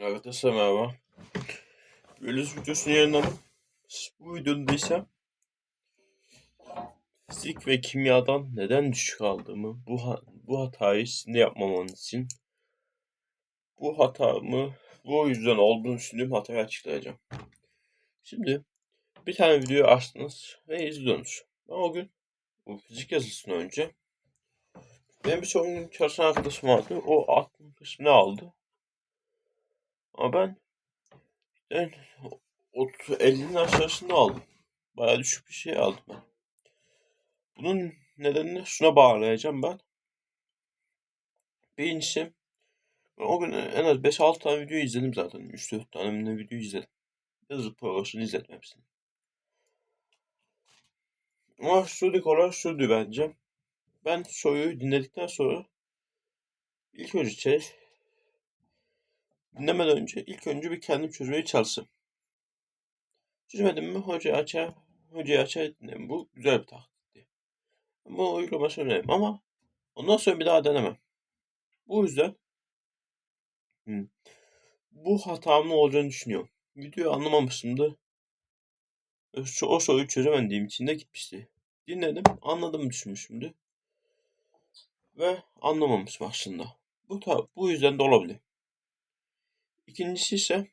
Arkadaşlar merhaba. Bölüz videosunu yayınladım. Bu videoda ise fizik ve kimyadan neden düşük aldığımı, bu, bu hatayı sizin de için bu hatamı bu yüzden olduğunu düşündüğüm hatayı açıklayacağım. Şimdi bir tane video açtınız ve izliyorsunuz. Ben o gün bu fizik yazısından önce benim bir gün çalışan arkadaşım vardı. O 60 ne aldı? Ama ben 30 50'nin aşağısında aldım. Bayağı düşük bir şey aldım ben. Bunun nedenini şuna bağlayacağım ben. Birincisi ben o gün en az 5-6 tane video izledim zaten. 3-4 tane video izledim. Yazı programını izledim hepsini. Ama şuradaki olay şuydu bence. Ben soruyu dinledikten sonra ilk önce şey dinlemeden önce ilk önce bir kendim çözmeye çalıştım. Çözemedim mi hocayı açar, hocayı açar dinlerim. Bu güzel bir taktikti. Bu uygulaması önemli ama ondan sonra bir daha denemem. Bu yüzden hı, bu hatamın olacağını düşünüyorum. Videoyu anlamamışımdı. O, soruyu çözemediğim için de gitmişti. Dinledim, anladım düşünmüşümdü. Ve anlamamışım aslında. Bu, bu yüzden de olabilir. İkincisi ise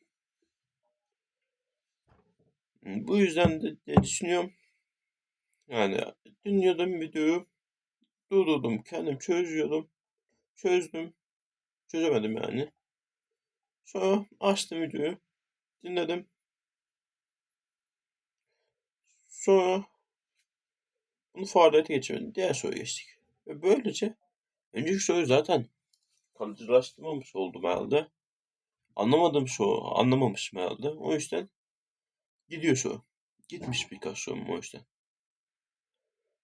bu yüzden de, de düşünüyorum. Yani dinliyordum videoyu. Durdurdum. Kendim çözüyordum. Çözdüm. Çözemedim yani. Sonra açtım videoyu. Dinledim. Sonra bunu faaliyete geçirmedim. Diğer soruya geçtik. Ve böylece önceki soruyu zaten kalıcılaştırmamış oldum herhalde. Anlamadığım soru anlamamışım herhalde. O yüzden gidiyor soru. Gitmiş birkaç sorum o yüzden.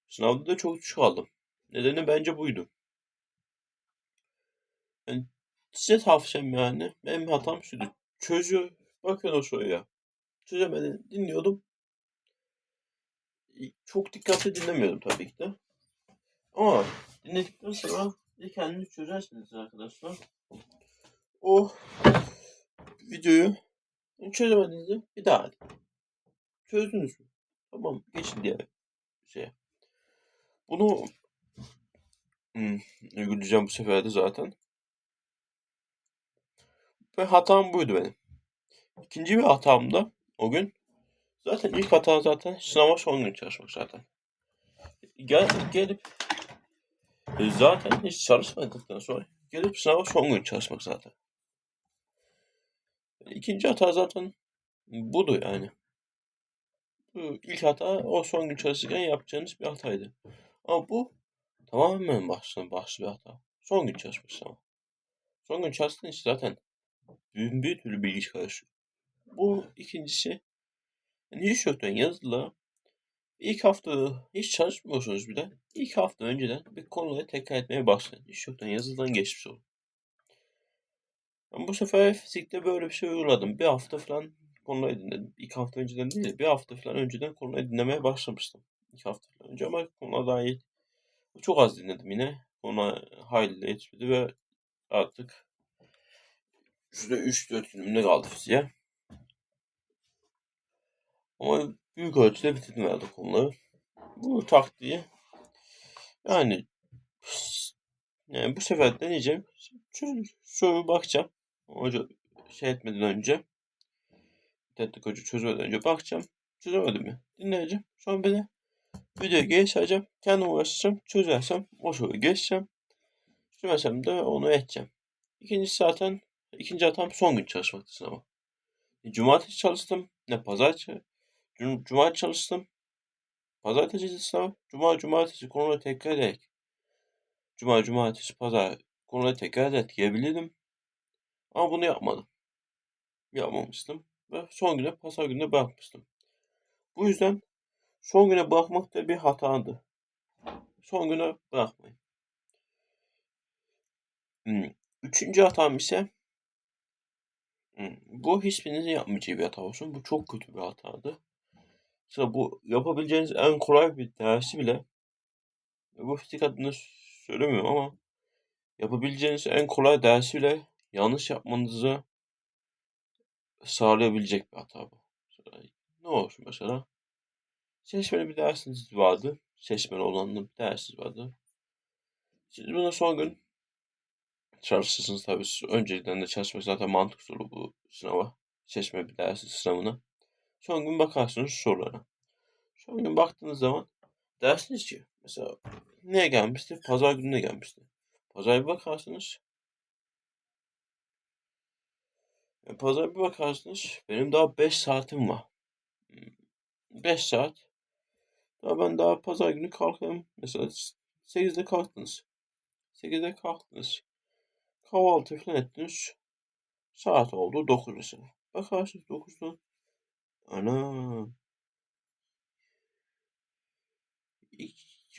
Sınavda da çok düşük aldım. Nedeni bence buydu. Yani size tavsiyem yani. Benim hatam şuydu. Çözüyor. Bakın o soruya. Çözemeden dinliyordum. Çok dikkatli dinlemiyordum tabii ki de. Ama dinledikten sonra bir kendiniz çözersiniz arkadaşlar. O videoyu çözemediğinizde bir daha edin. Çözdünüz mü? Tamam geçin diye şeye. Bunu hmm, uygulayacağım bu sefer de zaten. Ve hatam buydu benim. İkinci bir hatam da o gün zaten ilk hata zaten sınava son gün çalışmak zaten. Gel, gelip e, zaten hiç çalışmadıktan sonra gelip sınava son gün çalışmak zaten. İkinci hata zaten budu yani. Bu ilk hata o son gün çalışırken yapacağınız bir hataydı. Ama bu tamamen baştan başlı bir hata. Son gün çalışmış ama. Son gün çalıştığın için zaten bir, bir türlü bilgi karışıyor. Bu ikincisi yani hiç yoktan yazılı ilk hafta hiç çalışmıyorsunuz bile. İlk hafta önceden bir konuları tekrar etmeye başlayın. Hiç yoktan yazılıdan geçmiş olun. Ben bu sefer fizikte böyle bir şey uyguladım. Bir hafta falan konuları dinledim. İlk hafta önceden değil, bir hafta falan önceden konuları dinlemeye başlamıştım. İlk hafta falan önce ama konular daha iyi. Çok az dinledim yine. Ona hayli yetmedi ve artık şurada 3-4 günümde kaldı fiziğe. Ama büyük ölçüde bitirdim herhalde konuları. Bu taktiği yani yani bu sefer deneyeceğim. Şöyle, şöyle bakacağım. Hoca şey etmeden önce teknik hoca çözmeden önce bakacağım. Çözemedim mi? Dinleyeceğim. Sonra bir de videoya geçeceğim. Kendim uğraşacağım. Çözersem o soruyu geçeceğim. Çözmesem de onu edeceğim. İkincisi zaten ikinci hatam son gün çalışmaktı sınava. Cumartesi çalıştım. Ne pazartesi. Cum Cumartesi çalıştım. Pazartesi sınav. Cuma cumartesi konuları tekrar ederek. Cuma cumartesi pazar konuları tekrar ederek diyebilirdim. Ama bunu yapmadım. Yapmamıştım. Ve son güne pazar gününe bırakmıştım. Bu yüzden son güne bırakmak da bir hatadı. Son güne bırakmayın. Hmm. Üçüncü hatam ise hmm, bu hiçbirinizin yapmayacağı bir hata olsun. Bu çok kötü bir hatadı. Mesela bu yapabileceğiniz en kolay bir dersi bile bu fizik adını söylemiyorum ama yapabileceğiniz en kolay dersi bile yanlış yapmanızı sağlayabilecek bir hata bu. Ne olsun mesela? Seçmeli bir dersiniz vardı. Seçmeli olan bir dersiniz vardı. Siz buna son gün çalışırsınız tabii. Siz önceden de çalışmak zaten mantık soru bu sınava. Seçme bir dersi sınavına. Son gün bakarsınız sorulara. Son gün baktığınız zaman dersiniz ki mesela neye gelmişti? Pazar gününe gelmişti. Pazar bir bakarsınız. E, pazar bir bakarsınız. Benim daha 5 saatim var. 5 saat. Daha ben daha pazar günü kalkayım. Mesela 8'de kalktınız. 8'de kalktınız. Kahvaltı falan ettiniz. Saat oldu 9 mesela. Bakarsınız 9'da. Ana.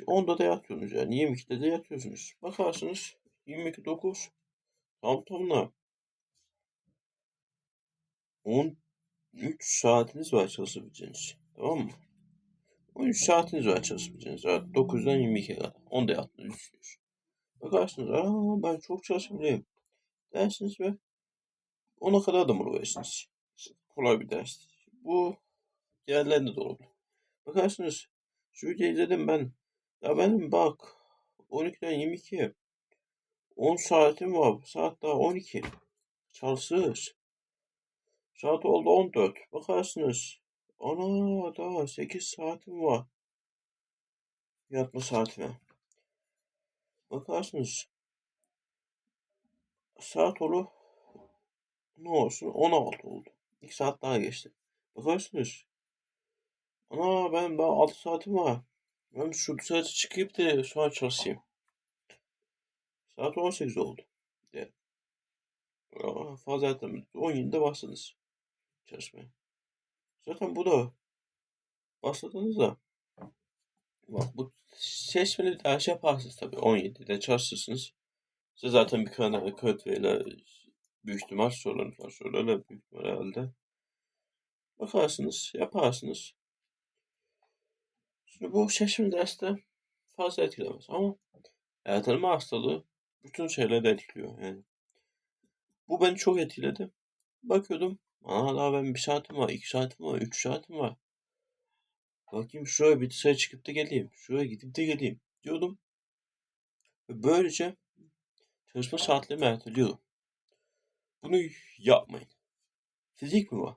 10'da da yatıyorsunuz yani. 22'de de yatıyorsunuz. Bakarsınız 22 9 tam tamına 13 saatiniz var çalışabileceğiniz. Tamam mı? 13 saatiniz var çalışabileceğiniz. Saat 9'dan 22'ye kadar. 10'da yattığınızı düşünüyorsun. Bakarsınız aa ben çok çalışabilirim. Dersiniz ve ona kadar da verirsiniz. Kolay bir ders. Bu diğerlerinde de olabilir. Bakarsınız şu videoyu izledim ben. Ya benim bak 12'den 22'ye 10 saatim var. Saat daha 12. Çalışırız. Saat oldu 14. Bakarsınız. Ana daha 8 saatim var. Yatma saatime. Bakarsınız. Saat olu ne olsun 16 oldu. 2 saat daha geçti. Bakarsınız. Ana ben daha 6 saatim var. Ben şu saate çıkıp da sonra çalışayım. Saat 18 oldu. De. Fazla etmedim. 17'de başladınız çalışmaya. Zaten bu da başladığınızda bak bu seçmeli bir ders yaparsınız tabii 17'de çalışırsınız. Size zaten bir kanal kod verirler. Büyük ihtimal sorularınız var. Sorularla büyük ihtimal herhalde. Bakarsınız, yaparsınız. Şimdi bu seçmeli derste fazla etkilemez ama erteleme hastalığı bütün şeyleri etkiliyor yani. Bu beni çok etkiledi. Bakıyordum Aa daha ben bir saatim var, iki saatim var, üç saatim var. Bakayım şuraya bir dışarı çıkıp da geleyim. Şuraya gidip de geleyim diyordum. Ve böylece çalışma saatlerimi erteliyordum. Bunu yapmayın. Fizik mi var?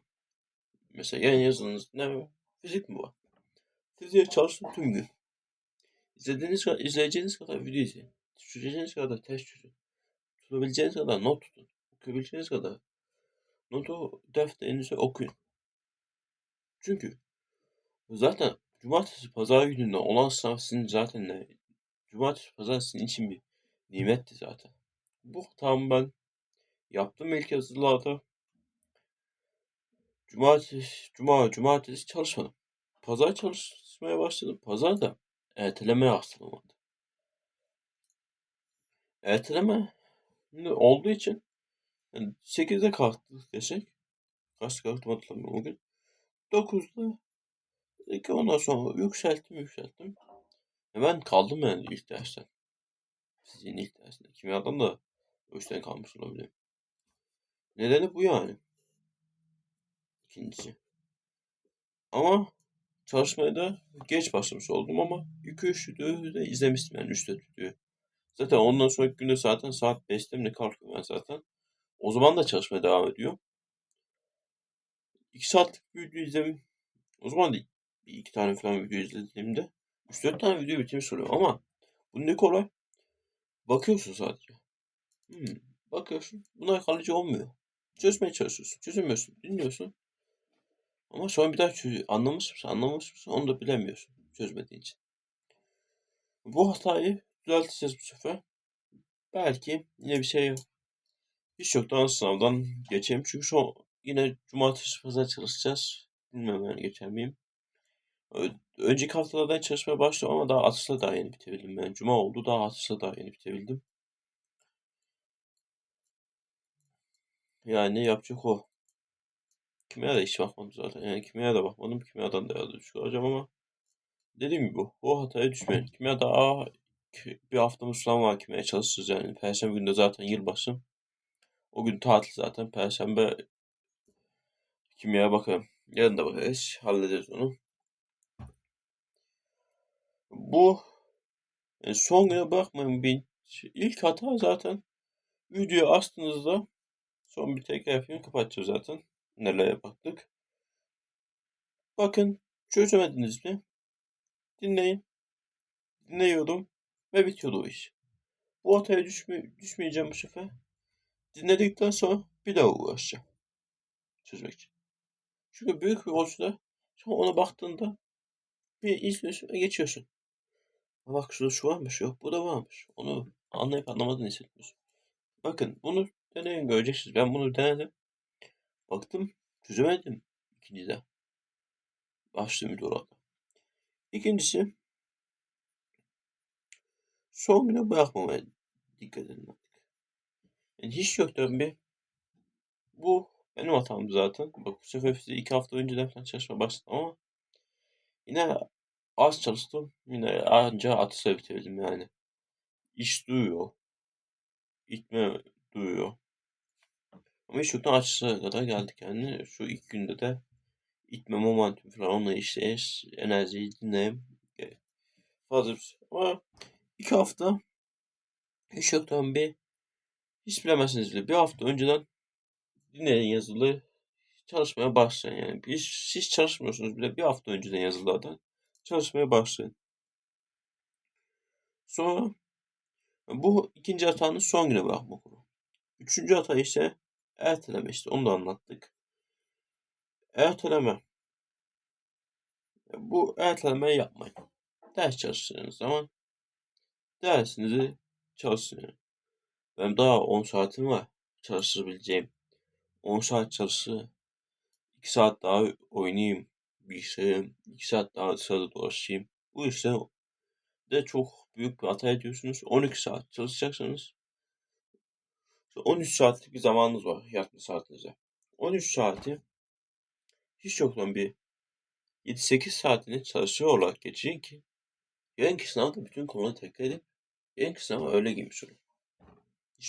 Mesela yan yazınız ne var? Fizik mi var? Fiziğe çalışın tüm gün. İzlediğiniz kadar, izleyeceğiniz kadar video izleyin. Çözeceğiniz kadar test çözün. Tutabileceğiniz kadar not tutun. Okuyabileceğiniz kadar notu defterinize okuyun. Çünkü zaten cumartesi pazar gününde olan sınav sizin zaten ne? Cumartesi pazar sizin için bir nimetti zaten. Bu hatamı ben yaptım ilk yazılarda. Cumartesi, cuma, cumartesi çalışmadım. Pazar çalışmaya başladım. Pazar da erteleme hastalığım vardı. Erteleme olduğu için yani 8'de kalktık desek. Kaç kalktım hatırlamıyorum o gün. 9'da ki ondan sonra yükselttim yükselttim. Hemen kaldım yani ilk dersten. Sizin ilk dersinde. Kimyadan da o kalmış olabilir. Nedeni bu yani. İkincisi. Ama çalışmaya da geç başlamış oldum ama 2-3 videoyu da izlemiştim yani 3 videoyu. Zaten ondan sonraki günde zaten saat 5'te mi ne kalktım ben zaten. O zaman da çalışmaya devam ediyor. 2 saatlik bir video izledim. O zaman da bir iki tane falan video izlediğimde 3-4 tane video bitirmiş oluyor ama bu ne kolay. Bakıyorsun sadece. Hmm, bakıyorsun. Bunlar kalıcı olmuyor. Çözmeye çalışıyorsun. Çözemiyorsun. Dinliyorsun. Ama sonra bir daha çözüyor. Anlamış mısın? Anlamış mısın? Onu da bilemiyorsun. Çözmediğin için. Bu hatayı düzelteceğiz bu sefer. Belki yine bir şey hiç yoktan sınavdan geçeyim. Çünkü şu yine cumartesi pazar çalışacağız. Bilmem yani geçer miyim. Önceki haftalardan çalışmaya başladım ama daha atışla daha yeni bitebildim. Yani cuma oldu daha atışla daha yeni bitebildim. Yani yapacak o. Kimya da hiç bakmadım zaten. Yani kimya da bakmadım. Kimyadan da yazdı çıkaracağım ama dediğim gibi o hataya düşmeyin. Kimya daha bir haftamız falan var kimya çalışacağız yani. Perşembe günü de zaten yılbaşı. O gün tatil zaten. Perşembe Kimyaya bakalım. Yarın da bakarız. Hallederiz onu. Bu e, son güne bakmayın. Bir, ilk hata zaten videoyu astığınızda son bir tekrar yapayım. Kapatacağız zaten. Nelere baktık. Bakın çözemediniz mi? Dinleyin. Dinliyorum ve bitiyordu o iş. Bu hataya düşme, düşmeyeceğim bu sefer. Dinledikten sonra bir daha uğraşacağım. Çözmek. Çünkü büyük bir ölçüde sonra ona baktığında bir izliyorsun geçiyorsun. Bak şurada şu varmış yok bu da varmış. Onu anlayıp anlamadığını hissetmiyorsun. Bakın bunu deneyin göreceksiniz. Ben bunu denedim. Baktım çözemedim ikincide. Başlığım videolarda. İkincisi son güne bırakmamaya dikkat edin. Yani hiç yoktan bir bu benim hatam zaten. Bak bu sefer size iki hafta önceden falan çalışma başladım ama yine az çalıştım. Yine anca atışa bitirdim yani. İş duyuyor. İtme duyuyor. Ama hiç yoktan açısına kadar geldik yani. Şu ilk günde de itme momentum falan onunla işleyiş, enerjiyi dinleyeyim. Fazla bir şey. Ama iki hafta hiç yoktan bir hiç bilemezsiniz bile. Bir hafta önceden dinleyin yazılı çalışmaya başlayın yani. Hiç, hiç çalışmıyorsunuz bile bir hafta önceden yazılardan çalışmaya başlayın. Sonra bu ikinci hatanın son güne bırakmak olur. Üçüncü hata ise erteleme işte onu da anlattık. Erteleme. Bu ertelemeyi yapmayın. Ders çalıştığınız zaman dersinizi çalışın. Benim daha 10 saatim var çalışabileceğim. 10 saat çalışır. 2 saat daha oynayayım bilgisayarım. 2 saat daha dışarıda dolaşayım. Bu yüzden de çok büyük bir hata ediyorsunuz. 12 saat çalışacaksınız. 13 saatlik bir zamanınız var yatma saatinize. 13 saati hiç yoktan bir 7-8 saatini çalışıyor olarak geçirin ki yarınki sınavda bütün konuları tekrar edip yarınki sınava öyle girmiş olun.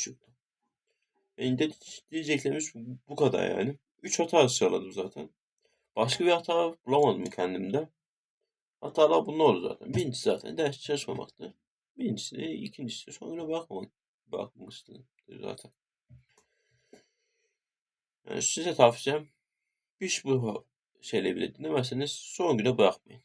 Yoktan. Benim de diyeceklerimiz bu kadar yani. 3 hata sıraladım zaten. Başka bir hata bulamadım kendimde. Hatalar bunlar oldu zaten. Birincisi zaten ders çalışmamaktı. Birincisi de ikincisi sonra bakmamak. Bakmıştım zaten. Yani size tavsiyem hiç bu şeyleri bile dinlemezseniz son güne bırakmayın.